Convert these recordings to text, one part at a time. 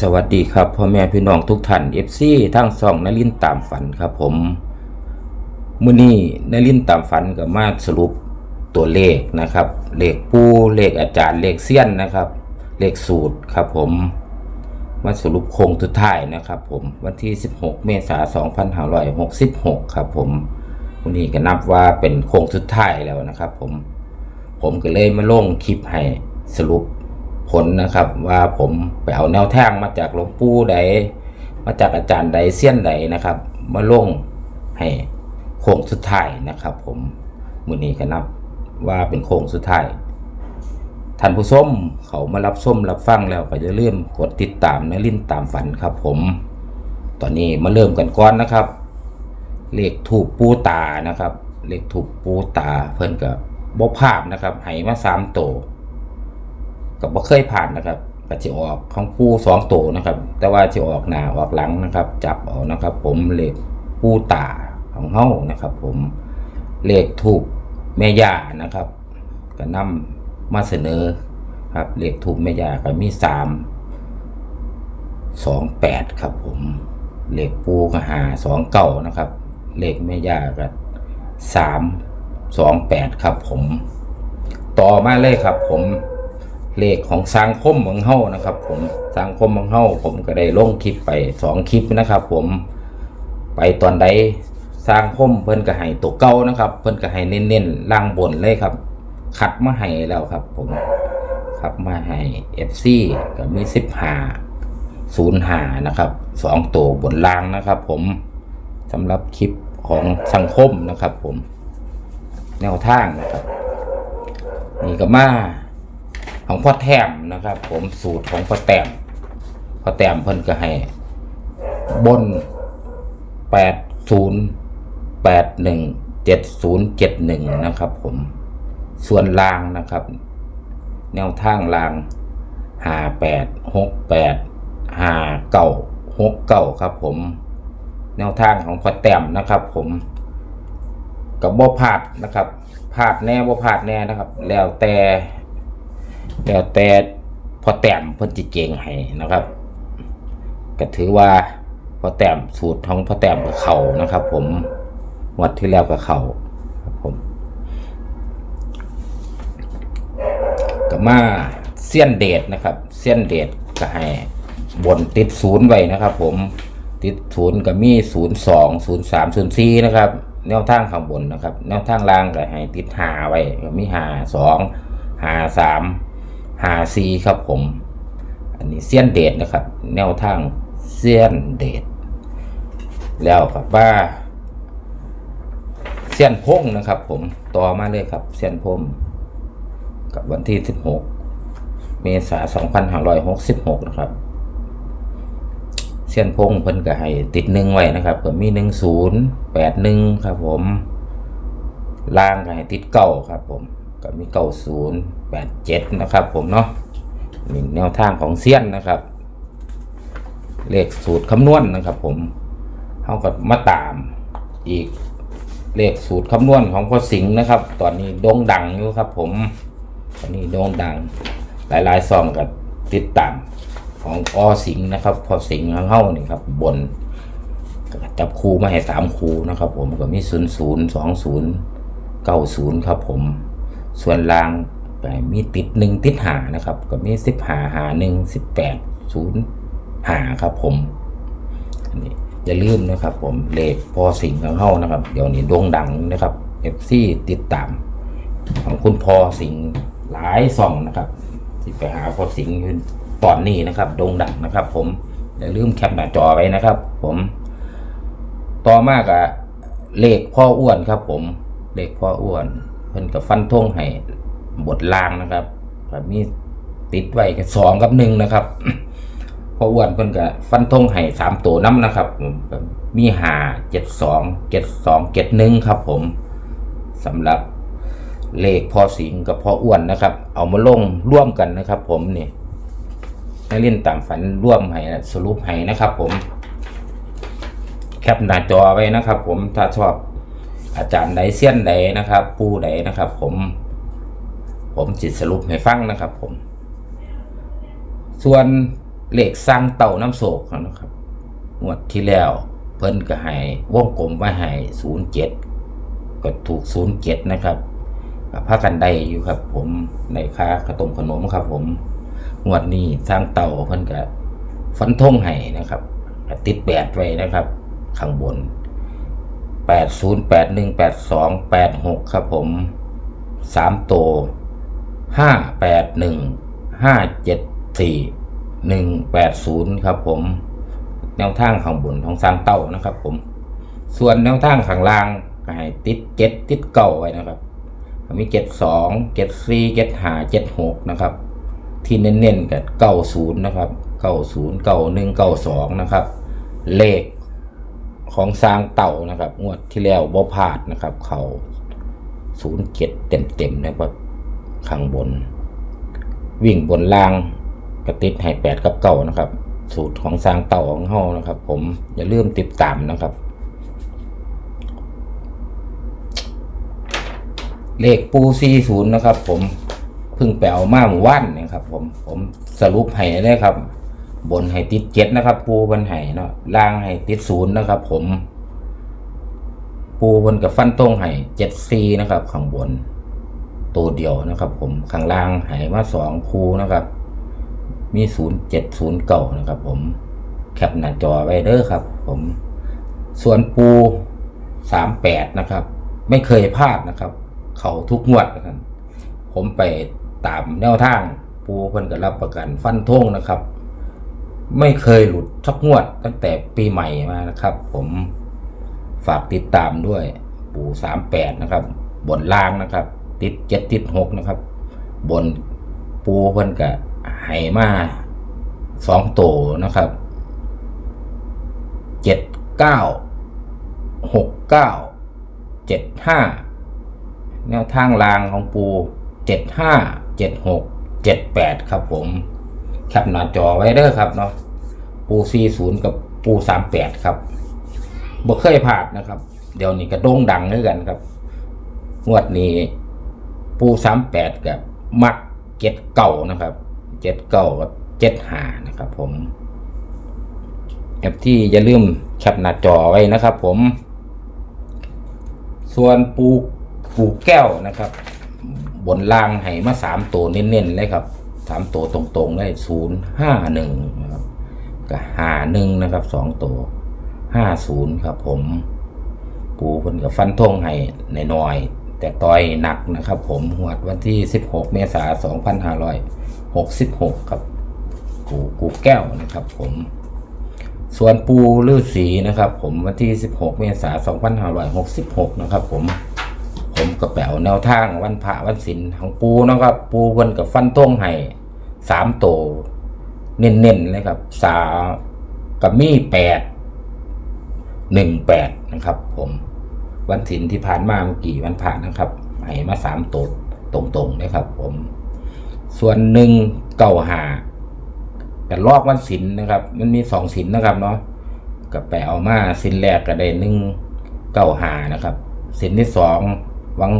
สวัสดีครับพ่อแม่พี่น้องทุกท่าน FC ทั้งสองนลินตามฝันครับผมมื้อนี้นลินตามฝันก็มาสรุปตัวเลขนะครับ เลขปูเลขอาจารย์เลขเซียนนะครับ เลขสูตรครับผมมาสรุปโครงสุดท้ายนะครับผมวันที่ 16 เมษายน2566 ครับผมวันนี้ก็นับว่าเป็นโครงสุดท้ายแล้วนะครับผมผมก็เลยมาลงคลิปให้สรุป ผลนะครับ ว่าผมไปเอาแนวทางมาจากหลวงปู่ใดมาจากอาจารย์ใดเซียนใดนะครับ มาลงให้โค้งสุดท้ายนะครับ ผมมือนี้ก็นับว่าเป็นโค้งสุดท้ายท่านผู้ชมเขามารับส้มรับฟังแล้วก็จะเริ่มกดติดตามในลิ้นตามฝันครับ ผม ตอนนี้มาเริ่มกันก่อนนะครับ เลขถูกปูตานะครับ เลขถูกปูตาเพิ่นกับบ่ภาพนะครับให้มาสามโตว ก็บ่เคยผ่านนะครับก็จะออกของปูสองโตวนะครับ แต่ว่าจะออกหน้าออกหลังนะครับ จับเอานะครับ ผมเลขปูตาของเฮ้านะครับ ผมเลขถูกแม่ย่านะครับก็นำมาเสนอครับเลขถูกแม่ย่าก็มีสามสองแปดครับ ผมเลขปูก็หาสองเก้านะครับ เลขแม่ย่าก็สามสองแปดครับ ผม ต่อมาเลยครับ ผม เลขของสังคมของเฮานะครับ ผมสังคมของเฮาผมก็ได้ลงคลิปไปสองคลิปนะครับ ผมไปตอนใดสร้างคมเพิ่นก็ให้ตัวเก่านะครับ เพิ่นก็ให้เน้นๆล่างบนเลยครับคัดมาให้แล้วครับ ผมครับมาให้ FC ก็มีสิบหาศูนย์หานะครับสองตัวบนล่างนะครับ ผมสำหรับคลิปของสังคมนะครับ ผม แนวทางนะครับนี่ก็มา ของพ่อแถมนะครับ ผมสูตรของพ่อแต้มพ่อแต้มเพิ่นก็ให้บนแปดศูนย์แปดหนึ่งเจ็ดศูนย์เจ็ดหนึ่งนะครับ ผมส่วนลางนะครับ แนวทางลางห้าแปดหกแปดห้าเก้าหกเก้าครับ ผม แนวทางของพ่อแต้มนะครับ ผมกับบ่พลาดนะครับพลาดแน่บ่พลาดแน่นะครับ แล้วแต่ แล้วแต่พอแต้มเพิ่นจิเก่งให้นะครับ ก็ถือว่าพอแต้มสูตรของพอแต้มกับเขานะครับ ผมวัดที่แล้วกับเขาครับผมก็มาเสี้ยนเดชนะครับ เสี้ยนเดชก็ให้บนติดศูนย์ไว้นะครับ ผมติดศูนย์ก็มีศูนย์สองศูนย์สามศูนย์สี่นะครับ แนวทางข้างบนนะครับ แนวทางล่างก็ให้ติดหาไว้ก็มีหาสองหาสาม หาสี่ครับผม อันนี้เสี้ยนเดชนะครับ แนวทางเสี้ยนเดชแล้วกับว่าเสี้ยนพงนะครับ ผมต่อมาเลยครับเสี้ยนพงกับวันที่สิบหกเมษายนสองพันห้าร้อยหกสิบหกนะครับเส้นพงเพิ่นก็ให้ติดหนึ่งไว้นะครับก็มีหนึ่งศูนย์แปดหนึ่งครับผมล่างก็ให้ติดเก้าครับผม ก็มีเก้าศูนย์แปดเจ็ดนะครับผมเนาะหนี่งแนวทางของเซียนนะครับ เลขสูตรคำนวณนะครับผมเขาก็มาตามอีกเลขสูตรคำนวณของพ่อสิงห์นะครับ ตอนนี้โด่งดังอยู่ครับ ผมตอนนี้โด่งดัง หลายๆซองกับติดตามของอสิงห์นะครับพอสิงห์ของเฮานี่ครับบนจับคูมาให้สามคูนะครับ ผมก็มีศูนย์ศูนย์สองศูนย์เก้าศูนย์ครับผม ส่วนล่างมีติดหนึ่งติดหานะครับ ก็มีสิบหาหาหนึ่งสิบแปดศูนย์หาครับผมอันนี้อย่าลืมนะครับ ผมเลขพอสิงของเฮานะครับ เดี๋ยวนี้โด่งดังนะครับเอฟซีติดตาม ของคุณพอสิงหลายซองนะครับที่ไปหาพอสิงอยู่ตอนนี้นะครับโด่งดังนะครับ ผมอย่าลืมแคปหน้าจอไว้นะครับ ผมต่อมากอะเลขพ่ออ้วนครับ ผมเลขพ่ออ้วน เพิ่นกับฟันธงให้บทลางนะครับแบบมีติดไว้กับสองกับหนึ่งนะครับพออ้วนเพิ่นกับฟันธงให้สามตัวน้ำนะครับ มีหาเจ็ดสองเจ็ดสองเจ็ดหนึ่งครับ ผมสำหรับเลขพอสิงกับพออ้วนนะครับ เอามาลงร่วมกันนะครับ ผมนี่ให้เล่นตามฝันร่วมให้สรุปให้นะครับ ผม แคปหน้าจอไว้นะครับ ผมถ้าชอบ อาจารย์ใดเสี้ยนใดนะครับผู้ใดนะครับ ผม ผมจิตสรุปให้ฟังนะครับ ผม ส่วนเหลขสร้างเต่าน้ำโศกนะครับงวดที่แล้ว เพิ่นก็ให้วงกลมไว้ให้ศูนย์เจ็ดก็ถูกศูนย์เจ็ดนะครับก็พากันได้อยู่ครับ ผมในค่าขนมขนมครับ ผมงวดนี้สร้างเต่าเพิ่นก็ฟันธงให้นะครับติดแปดไว้นะครับ ข้างบน แปดศูนย์แปดหนึ่งแปดสองแปดหกครับผมสามโตห้าแปดหนึ่งห้าเจ็ดสี่หนึ่งแปดศูนย์ครับผม แนวทางข้างบนของสร้างเต้านะครับผม ส่วนแนวทางข้างล่างก็ให้ติดเจ็ดติดเก่าไว้นะครับ มีเจ็ดสองเจ็ดสี่เจ็ดห้าเจ็ดหกนะครับ ที่เน้นๆกับเก้าศูนย์นะครับเก้าศูนย์เก้าหนึ่งเก้าสองนะครับ เลข ของสร้างเต่านะครับ งวดที่แล้วบ่พลาดนะครับ เขาศูนย์เจ็ดเต็มๆนะครับข้างบน วิ่งบนล่างกระติดให้แปดกับเก้านะครับ สูตรของสร้างเต่าของเฮานะครับ ผมอย่าลืมติดตามนะครับ เลขปูซีศูนย์นะครับ ผมเพิ่งไปเอามาหมู่ว่านนะครับ ผมผมสรุปให้เลยครับ บนให้ติดเจ็ดนะครับ ปูบนให้เนาะล่างให้ติดศูนย์นะครับ ผม ปูบนกับฟันตรงให้เจ็ดซีนะครับข้างบน ตัวเดียวนะครับ ผมข้างล่างให้มาสองคูนะครับ มีศูนย์เจ็ดศูนย์เก่านะครับ ผมแคปหน้าจอไว้เด้อครับ ผม ส่วนปูสามแปดนะครับ ไม่เคยพลาดนะครับ เขาทุกงวดนะครับผมไปตามแนวทางปูเพิ่นก็รับประกันฟันธงนะครับ ไม่เคยหลุดสักงวดตั้งแต่ปีใหม่มานะครับ ผมฝากติดตามด้วย ปูสามแปดนะครับ บนล่างนะครับ ติดเจ็ดติดหกนะครับ บนปูเพิ่นก็ให้มาสองโตวนะครับเจ็ดเก้าหกเก้าเจ็ดห้าแนวทางรางของปูเจ็ดห้าเจ็ดหกเจ็ดแปดครับผม แคปหน้าจอไว้เด้อครับเนาะปูซีศูนย์กับปูสามแปดครับบ่เคยพลาดนะครับ เดี๋ยวนี้ก็โด่งดังด้วยกันครับงวดนี้ปูสามแปดกับมักเจ็ดเก่านะครับเจ็ดเก่ากับเจ็ดหานะครับ ผมแอปที่อย่าลืมแคปหน้าจอไว้นะครับ ผม ส่วนปูปูแก้วนะครับ บนล่างให้มาสามตัวเน้นๆเลยครับ สามตัวตรงๆเลยศูนย์ห้าหนึ่งนะครับกับหาหนึ่งนะครับสองตัวห้าศูนย์ครับผมปูเพิ่นกับฟันธงให้ในน้อย แต่ต่อยหนักนะครับ ผมหวดวันที่16เมษายน2566ครับปูปูแก้วนะครับ ผม ส่วนปูลือสีนะครับ ผมวันที่16เมษายน2566นะครับ ผม ก็แปลวแนวทางวันพระวันศิลของปูนะครับ ปูเพิ่นกับฟันธงให้สามโตวเน้นๆเลยครับสากับมีแปดหนึ่งแปดนะครับ ผมวันศิลที่ผ่านมาเมื่อกี่วันผ่านนะครับให้มาสามตัวตรงๆนะครับ ผม ส่วนหนึ่งเก่าหาแต่ลอกวันศิลนะครับ มันมีสองศิลนะครับเนาะก็แปลเอามาศิลแรกก็ได้หนึ่งเก่าหานะครับศิลที่สอง วัง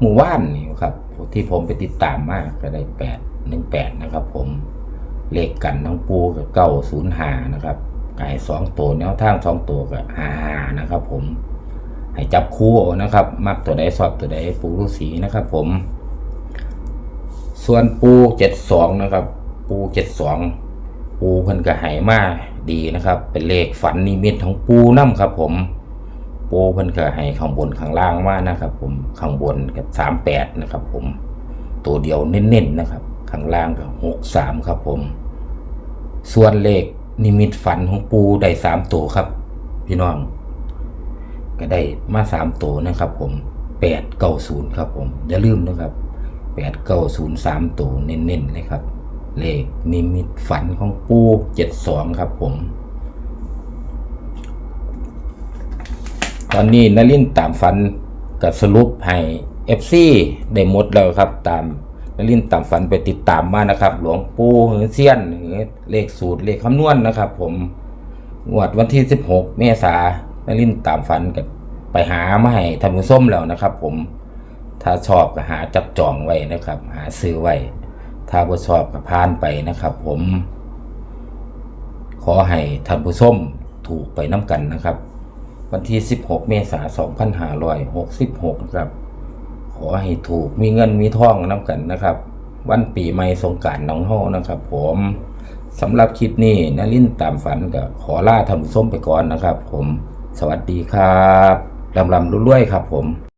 หมู่ว่านนี่ครับ ที่ผมไปติดตามมากก็ได้แปดหนึ่งแปดนะครับ ผมเลขกันทั้งปูกับเก้าศูนย์หานะครับไก่สองตัวแนวทางสองตัวก็หาหานะครับ ผมให้จับคู่นะครับ มักตัวใดสอบตัวใดปูฤาษีนะครับ ผม ส่วนปูเจ็ดสองนะครับ ปูเจ็ดสองปูเพิ่นก็ให้มาดีนะครับ เป็นเลขฝันนิมิตของปูน้ำครับ ผม ปูเพิ่นก็ให้ข้างบนข้างล่างมานะครับ ผมข้างบนกับสามแปดนะครับ ผมตัวเดียวเน้นๆนะครับ ข้างล่างกับหกสามครับผม ส่วนเลขนิมิตฝันของปูได้สามตัวครับ พี่น้อง ก็ได้มาสามตัวนะครับ ผมแปดเก้าศูนย์ครับผมอย่าลืมนะครับแปดเก้าศูนย์สามตัวเน้นๆเลยครับ เลขนิมิตฝันของปูเจ็ดสองครับผม ตอนนี้นลินตามฝันกับสรุปให้เอฟซีได้หมดแล้วครับตามนลินตามฝันไปติดตามมานะครับ หลวงปู่หรือเซียนหรือเลขสูตรเลขคำนวณนะครับ ผมงวดวันที่ 16 เมษายนนลินตามฝันกับไปหามาให้ท่านผู้ชมแล้วนะครับ ผมถ้าชอบก็หาจับจองไว้นะครับ หาซื้อไว้ ถ้าบ่ชอบก็ผ่านไปนะครับ ผม ขอให้ท่านผู้ชมถูกไปน้ำกันนะครับ วันที่ 16 เมษายน2566ครับ ขอให้ถูกมีเงินมีทองน้ำกันนะครับ วันปีใหม่สงกรารน้องเฮานะครับ ผมสำหรับคลิปนี้นลินตามฝันกับขอลาท่าทำส้มไปก่อนนะครับ ผม สวัสดีครับลำลำรวยๆครับ ผม